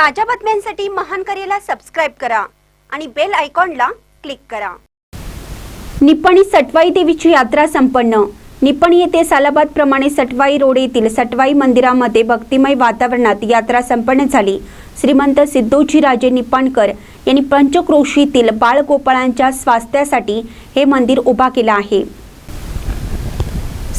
ताज्या बातम्यांसाठी महान करेला सबस्क्राईब करा आणि बेल आयकॉनला क्लिक करा. निपणी सटवाई देवीची यात्रा संपन्न. निपणी येथे सालाबाद प्रमाणे सटवाई रोड येथील सटवाई मंदिरामध्ये भक्तिमय वातावरणात यात्रा संपन्न झाली. श्रीमंत सिद्धोजी राजे यांनी पंचक्रोशीतील बाळगोपाळांच्या स्वास्थ्यासाठी हे मंदिर उभा केलं आहे.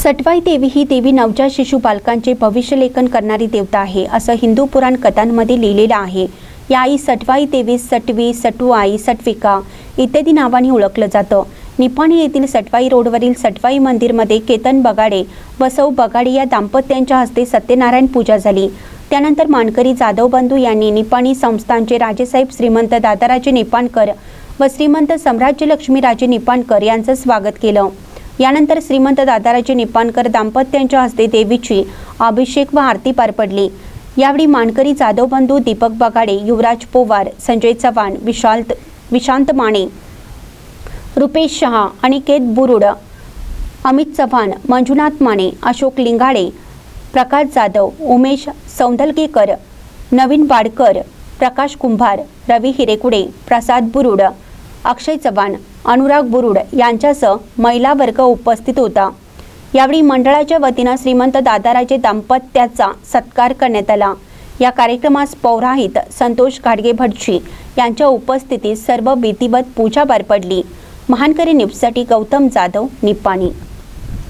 सटवाई देवी ही देवी नवजात शिशु बालकांचे भविष्यलेखन करणारी देवता आहे असं हिंदू पुराण कथांमध्ये लिहिलेलं आहे. या आई सटवाई देवी सटवी सटवाई सटविका इत्यादी नावाने ओळखलं जातं. निपाणी येथील सटवाई रोडवरील सटवाई मंदिरमध्ये केतन बगाडे व सौ बगाडे या दाम्पत्यांच्या हस्ते सत्यनारायण पूजा झाली. त्यानंतर मानकरी जाधव बंधू यांनी निपाणी संस्थानचे राजेसाहेब श्रीमंत दादाराजे निपाणकर व श्रीमंत सम्राज्य लक्ष्मीराजे निपाणकर यांचं स्वागत केलं. यानंतर श्रीमंत दादाराजे निपाणकर दाम्पत्यांच्या हस्ते देवीची अभिषेक व आरती पार पडली. यावेळी मानकरी जाधव बंधू दीपक बगाडे युवराज पोवार संजय चव्हाण विशाल विशांत माने रुपेश शहा अनिकेत बुरुड अमित चव्हाण मंजुनाथ माने अशोक लिंगाडे प्रकाश जाधव उमेश सौंदलगेकर नवीन वाडकर प्रकाश कुंभार रवी हिरेकुडे प्रसाद बुरुड अक्षय चव्हाण अनुराग बुरुड यांच्यासह महिला वर्ग उपस्थित होता. यावेळी मंडळाच्या वतीनं श्रीमंत दादाराजे दाम्पत्याचा सत्कार करण्यात आला. या कार्यक्रमास पौराहित संतोष गाडगे भटजी यांच्या उपस्थितीत सर्व विधिवत पूजा पार पडली महानकरी न्यूजसाठी गौतम जाधव निप्पाणी